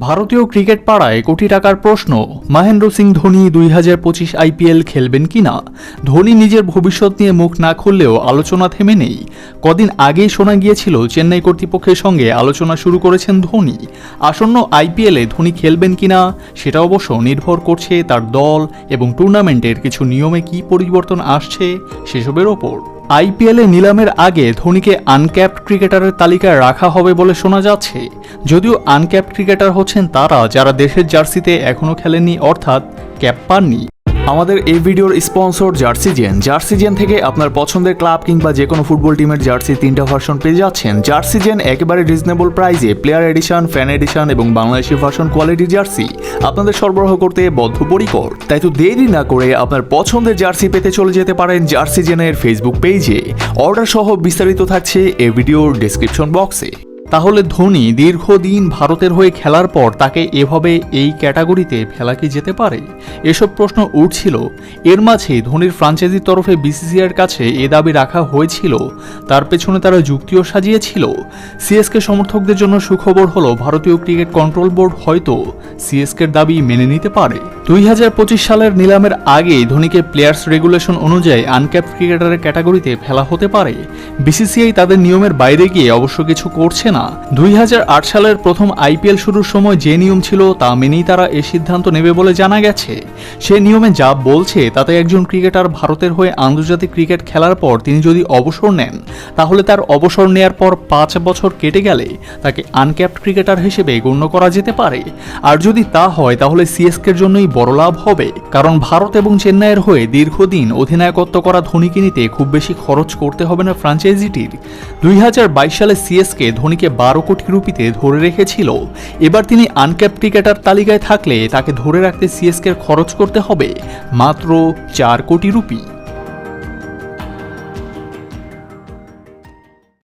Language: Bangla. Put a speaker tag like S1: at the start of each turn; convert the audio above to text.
S1: ভারতীয় ক্রিকেট পাড়ায় কোটি টাকার প্রশ্ন। মহেন্দ্র সিং ধোনি দুই হাজার পঁচিশ আইপিএল খেলবেন কিনা ধোনি নিজের ভবিষ্যৎ নিয়ে মুখ না খুললেও আলোচনা থেমে নেই। কদিন আগেই শোনা গিয়েছিল, চেন্নাই কর্তৃপক্ষের সঙ্গে আলোচনা শুরু করেছেন ধোনি। আসন্ন আইপিএলে ধোনি খেলবেন কিনা সেটা অবশ্য নির্ভর করছে তার দল এবং টুর্নামেন্টের কিছু নিয়মে কী পরিবর্তন আসছে, সেসবের ওপর। আইপিএলে নিলামের আগে ধোনিকে আনক্যাপড ক্রিকেটারের তালিকায় রাখা হবে বলে শোনা যাচ্ছে। যদিও আনক্যাপড ক্রিকেটার হচ্ছেন তারা, যারা দেশের জার্সিতে এখনও খেলেনি অর্থাৎ ক্যাপ পাননি। আমাদের এই ভিডিওর স্পন্সর জার্সি জার্সিজেন জার্সিজেন থেকে আপনার পছন্দের ক্লাব কিংবা যে কোনো ফুটবল টিমের জার্সি তিনটা ভার্সন পেয়ে যাচ্ছেন। জার্সি জার্সিজেন একেবারে রিজনেবল প্রাইসে প্লেয়ার এডিশন ফ্যান এডিশন এবং বাংলাদেশি ভার্সন কোয়ালিটি জার্সি। আপনাদের সরবরাহ করতে বদ্ধপরিকর। তাই তো দেরি না করে আপনার পছন্দের জার্সি পেতে চলে যেতে পারেন জার্সি জার্সিজেনের ফেসবুক পেজে অর্ডার সহ বিস্তারিত থাকছে এই ভিডিওর ডেসক্রিপশন বক্সে তাহলে ধোনি দীর্ঘদিন ভারতের হয়ে খেলার পর তাকে এভাবে এই ক্যাটাগরিতে ফেলা কি যেতে পারে? এসব প্রশ্ন উঠছিল। এর মাঝে ধোনির ফ্রাঞ্চাইজির তরফে বিসিসিআইয়ের কাছে এ দাবি রাখা হয়েছিল। তার পেছনে তারা যুক্তিও সাজিয়েছিল। সিএসকে সমর্থকদের জন্য সুখবর হলো, ভারতীয় ক্রিকেট কন্ট্রোল বোর্ড হয়তো সিএসকের দাবি মেনে নিতে পারে। দুই হাজার পঁচিশ সালের নিলামের আগেই ধোনিকে প্লেয়ার্স রেগুলেশন অনুযায়ী আনক্যাপ ক্রিকেটারের ক্যাটাগরিতে ফেলা হতে পারে। বিসিসিআই তাদের নিয়মের বাইরে গিয়ে অবশ্য কিছু করছে না। দুই সালের প্রথম আইপিএল শুরুর সময় যে নিয়ম ছিল তা মেনেই তারা এ সিদ্ধান্ত নেবে বলে জানা গেছে। সে নিয়মে যা বলছে তাতে একজন ক্রিকেটার ভারতের হয়ে আন্তর্জাতিক ক্রিকেট খেলার পর তিনি যদি অবসর নেন, তাহলে তার অবসর নেয়ার পর পাঁচ বছর কেটে গেলে তাকে আনক্যাপড ক্রিকেটার হিসেবে গণ্য করা যেতে পারে। আর যদি তা হয়, তাহলে সিএসকের জন্যই বড় লাভ হবে। কারণ ভারত এবং চেন্নাইয়ের হয়ে দীর্ঘদিন অধিনায়কত্ব করা ধোনিকে নিতে খুব বেশি খরচ করতে হবে না ফ্রাঞ্চাইজিটির। দুই হাজার বাইশ সালে সিএসকে ধোনিকে বারো কোটি রুপিতে ধরে রেখেছিল। এবার তিনি আনক্যাপ ক্রিকেটার তালিকায় থাকলে তাকে ধরে রাখতে সিএসকের খরচ করতে হবে। মাত্র চার কোটি রুপি।